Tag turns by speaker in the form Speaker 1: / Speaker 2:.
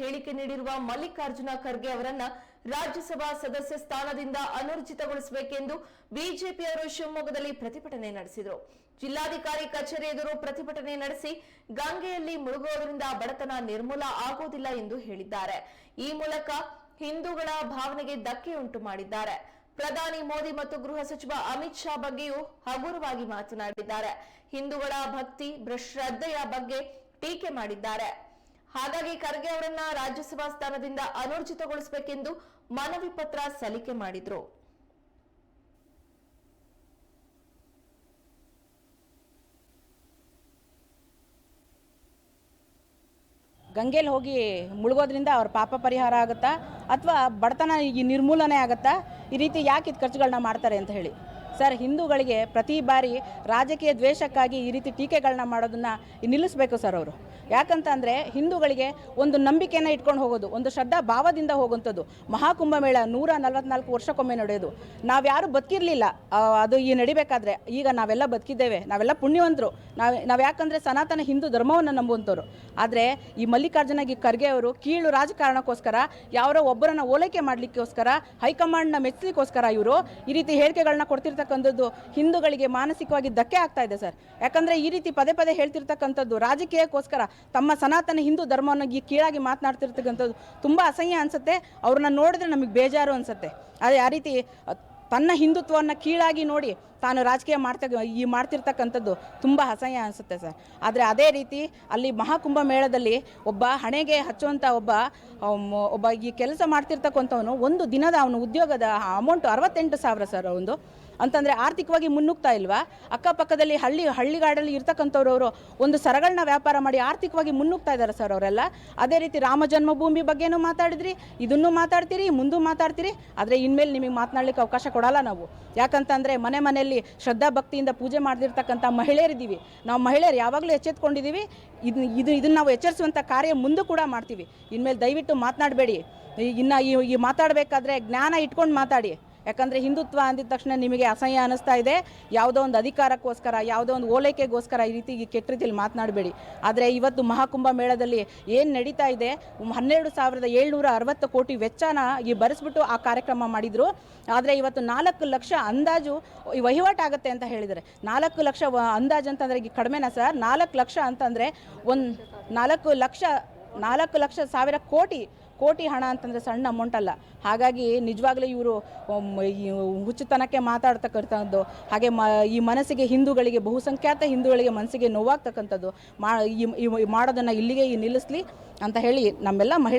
Speaker 1: ಹೇಳಿಕೆ ನೀಡಿರುವ ಮಲ್ಲಿಕಾರ್ಜುನ ಖರ್ಗೆ ಅವರನ್ನ ರಾಜ್ಯಸಭಾ ಸದಸ್ಯ ಸ್ಥಾನದಿಂದ ಅನೂರ್ಜಿತಗೊಳಿಸಬೇಕೆಂದು ಬಿಜೆಪಿಯವರು ಶಿವಮೊಗ್ಗದಲ್ಲಿ ಪ್ರತಿಭಟನೆ ನಡೆಸಿದರು. ಜಿಲ್ಲಾಧಿಕಾರಿ ಕಚೇರಿ ಎದುರು ಪ್ರತಿಭಟನೆ ನಡೆಸಿ ಗಂಗೆಯಲ್ಲಿ ಮುಳುಗುವುದರಿಂದ ಬಡತನ ನಿರ್ಮೂಲ ಆಗೋದಿಲ್ಲ ಎಂದು ಹೇಳಿದ್ದಾರೆ. ಈ ಮೂಲಕ ಹಿಂದೂಗಳ ಭಾವನೆಗೆ ಧಕ್ಕೆ ಉಂಟು ಮಾಡಿದ್ದಾರೆ. ಪ್ರಧಾನಿ ಮೋದಿ ಮತ್ತು ಗೃಹ ಸಚಿವ ಅಮಿತ್ ಶಾ ಬಗ್ಗೆಯೂ ಹಗುರವಾಗಿ ಮಾತನಾಡಿದ್ದಾರೆ. ಹಿಂದೂಗಳ ಭಕ್ತಿ ಶ್ರದ್ಧೆಯ ಬಗ್ಗೆ ಟೀಕೆ ಮಾಡಿದ್ದಾರೆ. ಹಾಗಾಗಿ ಖರ್ಗೆ ಅವರನ್ನ ರಾಜ್ಯಸಭಾ ಸ್ಥಾನದಿಂದ ಅನೂರ್ಜಿತಗೊಳಿಸಬೇಕೆಂದು ಮನವಿ ಪತ್ರ ಸಲ್ಲಿಕೆ ಮಾಡಿದ್ರು.
Speaker 2: ಗಂಗೆಲಿ ಹೋಗಿ ಮುಳುಗೋದ್ರಿಂದ ಅವ್ರ ಪಾಪ ಪರಿಹಾರ ಆಗುತ್ತಾ? ಅಥವಾ ಬಡತನ ಈ ನಿರ್ಮೂಲನೆ ಆಗುತ್ತಾ? ಈ ರೀತಿ ಯಾಕೆ ಇದು ಖರ್ಚುಗಳನ್ನ ಮಾಡ್ತಾರೆ ಅಂತ ಹೇಳಿ? ಸರ್, ಹಿಂದೂಗಳಿಗೆ ಪ್ರತಿ ಬಾರಿ ರಾಜಕೀಯ ದ್ವೇಷಕ್ಕಾಗಿ ಈ ರೀತಿ ಟೀಕೆಗಳನ್ನ ಮಾಡೋದನ್ನ ನಿಲ್ಲಿಸಬೇಕು ಸರ್ ಅವರು. ಯಾಕಂತಂದರೆ ಹಿಂದೂಗಳಿಗೆ ಒಂದು ನಂಬಿಕೆನ ಇಟ್ಕೊಂಡು ಹೋಗೋದು, ಒಂದು ಶ್ರದ್ಧಾ ಭಾವದಿಂದ ಹೋಗುವಂಥದ್ದು. ಮಹಾಕುಂಭಮೇಳ ನೂರ ನಲವತ್ನಾಲ್ಕು ವರ್ಷಕ್ಕೊಮ್ಮೆ ನಡೆಯೋದು. ನಾವ್ಯಾರು ಬದುಕಿರಲಿಲ್ಲ. ಅದು ಈ ನಡಿಬೇಕಾದ್ರೆ ಈಗ ನಾವೆಲ್ಲ ಬದುಕಿದ್ದೇವೆ, ನಾವೆಲ್ಲ ಪುಣ್ಯವಂತರು. ನಾವು ನಾವು ಯಾಕಂದರೆ ಸನಾತನ ಹಿಂದೂ ಧರ್ಮವನ್ನು ನಂಬುವಂಥವ್ರು. ಆದರೆ ಈ ಮಲ್ಲಿಕಾರ್ಜುನ ಈ ಖರ್ಗೆ ಅವರು ಕೀಳು ರಾಜಕಾರಣಕ್ಕೋಸ್ಕರ, ಯಾರೋ ಒಬ್ಬರನ್ನ ಓಲೈಕೆ ಮಾಡಲಿಕ್ಕೋಸ್ಕರ, ಹೈಕಮಾಂಡ್ನ ಮೆಚ್ಚಲಿಕ್ಕೋಸ್ಕರ ಇವರು ಈ ರೀತಿ ಹೇಳಿಕೆಗಳನ್ನ ಕೊಡ್ತಿರ್ತಕ್ಕಂಥದ್ದು ಹಿಂದೂಗಳಿಗೆ ಮಾನಸಿಕವಾಗಿ ಧಕ್ಕೆ ಆಗ್ತಾ ಇದೆ ಸರ್. ಯಾಕಂದರೆ ಈ ರೀತಿ ಪದೇ ಪದೇ ಹೇಳ್ತಿರ್ತಕ್ಕಂಥದ್ದು ರಾಜಕೀಯಕ್ಕೋಸ್ಕರ ತಮ್ಮ ಸನಾತನ ಹಿಂದೂ ಧರ್ಮವನ್ನು ಈ ಕೀಳಾಗಿ ಮಾತನಾಡ್ತಿರ್ತಕ್ಕಂಥದ್ದು ತುಂಬ ಅಸಹ್ಯ ಅನ್ಸುತ್ತೆ. ಅವ್ರನ್ನ ನೋಡಿದ್ರೆ ನಮಗೆ ಬೇಜಾರು ಅನ್ಸುತ್ತೆ. ಅದೇ ಆ ರೀತಿ ತನ್ನ ಹಿಂದುತ್ವವನ್ನು ಕೀಳಾಗಿ ನೋಡಿ ತಾನು ರಾಜಕೀಯ ಮಾಡ್ತಾ, ಈ ಮಾಡ್ತಿರ್ತಕ್ಕಂಥದ್ದು ತುಂಬ ಅಸಹ್ಯ ಅನಿಸುತ್ತೆ ಸರ್. ಆದರೆ ಅದೇ ರೀತಿ ಅಲ್ಲಿ ಮಹಾಕುಂಭ ಮೇಳದಲ್ಲಿ ಒಬ್ಬ ಹಣೆಗೆ ಹಚ್ಚುವಂಥ ಒಬ್ಬ ಒಬ್ಬ ಈ ಕೆಲಸ ಮಾಡ್ತಿರ್ತಕ್ಕಂಥವನು ಒಂದು ದಿನದ ಅವನ ಉದ್ಯೋಗದ ಅಮೌಂಟ್ ಅರವತ್ತೆಂಟು ಸಾವಿರ ಸರ್ ಒಂದು. ಅಂತಂದರೆ ಆರ್ಥಿಕವಾಗಿ ಮುನ್ನುಗ್ತಾ ಇಲ್ವಾ? ಅಕ್ಕಪಕ್ಕದಲ್ಲಿ ಹಳ್ಳಿ, ಹಳ್ಳಿಗಾಡಲ್ಲಿ ಇರ್ತಕ್ಕಂಥವ್ರವರು ಒಂದು ಸರಗಳನ್ನ ವ್ಯಾಪಾರ ಮಾಡಿ ಆರ್ಥಿಕವಾಗಿ ಮುನ್ನುಗ್ತಾ ಇದ್ದಾರೆ ಸರ್ ಅವರೆಲ್ಲ. ಅದೇ ರೀತಿ ರಾಮ ಜನ್ಮಭೂಮಿ ಬಗ್ಗೆನೂ ಮಾತಾಡಿದ್ರಿ, ಇದನ್ನು ಮಾತಾಡ್ತೀರಿ, ಮುಂದೂ ಮಾತಾಡ್ತೀರಿ, ಆದರೆ ಇನ್ಮೇಲೆ ನಿಮಗೆ ಮಾತನಾಡ್ಲಿಕ್ಕೆ ಅವಕಾಶ ಕೊಡಲ್ಲ ನಾವು. ಯಾಕಂತಂದರೆ ಮನೆ ಮನೆಯಲ್ಲಿ ಶ್ರದ್ಧಾ ಭಕ್ತಿಯಿಂದ ಪೂಜೆ ಮಾಡದಿರ್ತಕ್ಕಂಥ ಮಹಿಳೆಯರಿದ್ದೀವಿ. ನಾವು ಮಹಿಳೆಯರು ಯಾವಾಗಲೂ ಎಚ್ಚೆತ್ಕೊಂಡಿದ್ದೀವಿ. ಇದು ಇದು, ಇದನ್ನು ನಾವು ಎಚ್ಚರಿಸುವಂಥ ಕಾರ್ಯ ಮುಂದೆ ಕೂಡ ಮಾಡ್ತೀವಿ. ಇನ್ಮೇಲೆ ದಯವಿಟ್ಟು ಮಾತನಾಡಬೇಡಿ. ಇನ್ನು ಈ ಈ ಮಾತಾಡಬೇಕಾದ್ರೆ ಜ್ಞಾನ ಇಟ್ಕೊಂಡು ಮಾತಾಡಿ. ಯಾಕಂದರೆ ಹಿಂದುತ್ವ ಅಂದಿದ ತಕ್ಷಣ ನಿಮಗೆ ಅಸಹ್ಯ ಅನ್ನಿಸ್ತಾ ಇದೆ. ಯಾವುದೋ ಒಂದು ಅಧಿಕಾರಕ್ಕೋಸ್ಕರ, ಯಾವುದೋ ಒಂದು ಓಲೈಕೆಗೋಸ್ಕರ ಈ ರೀತಿ ಕೆಟ್ಟ ರೀತಿಯಲ್ಲಿ ಮಾತನಾಡಬೇಡಿ. ಆದರೆ ಇವತ್ತು ಮಹಾಕುಂಭ ಮೇಳದಲ್ಲಿ ಏನು ನಡೀತಾ ಇದೆ? ಹನ್ನೆರಡು ಸಾವಿರದ ಏಳ್ನೂರ ಅರವತ್ತು ಕೋಟಿ ವೆಚ್ಚನ ಈ ಬರೆಸ್ಬಿಟ್ಟು ಆ ಕಾರ್ಯಕ್ರಮ ಮಾಡಿದರು. ಆದರೆ ಇವತ್ತು ನಾಲ್ಕು ಲಕ್ಷ ಅಂದಾಜು ವಹಿವಾಟಾಗುತ್ತೆ ಅಂತ ಹೇಳಿದರೆ ನಾಲ್ಕು ಲಕ್ಷ ಅಂದಾಜು ಅಂತಂದರೆ ಈಗ ಕಡಿಮೆನಾ ಸರ್? ನಾಲ್ಕು ಲಕ್ಷ ಅಂತಂದರೆ ಒಂದು ನಾಲ್ಕು ಲಕ್ಷ ನಾಲ್ಕು ಲಕ್ಷ ಸಾವಿರ ಕೋಟಿ ಕೋಟಿ ಹಣ ಅಂತಂದರೆ ಸಣ್ಣ ಅಮೌಂಟ್ ಅಲ್ಲ. ಹಾಗಾಗಿ ನಿಜವಾಗ್ಲೂ ಇವರು ಹುಚ್ಚುತನಕ್ಕೆ ಮಾತಾಡ್ತಕ್ಕಂಥದ್ದು, ಹಾಗೆ ಮ, ಈ ಮನಸ್ಸಿಗೆ ಹಿಂದೂಗಳಿಗೆ, ಬಹುಸಂಖ್ಯಾತ ಹಿಂದೂಗಳಿಗೆ ಮನಸ್ಸಿಗೆ ನೋವಾಗ್ತಕ್ಕಂಥದ್ದು, ಮಾ ಈ, ಮಾಡೋದನ್ನು ಇಲ್ಲಿಗೆ ನಿಲ್ಲಿಸ್ಲಿ ಅಂತ ಹೇಳಿ ನಮ್ಮೆಲ್ಲ ಮಹಿಳೆ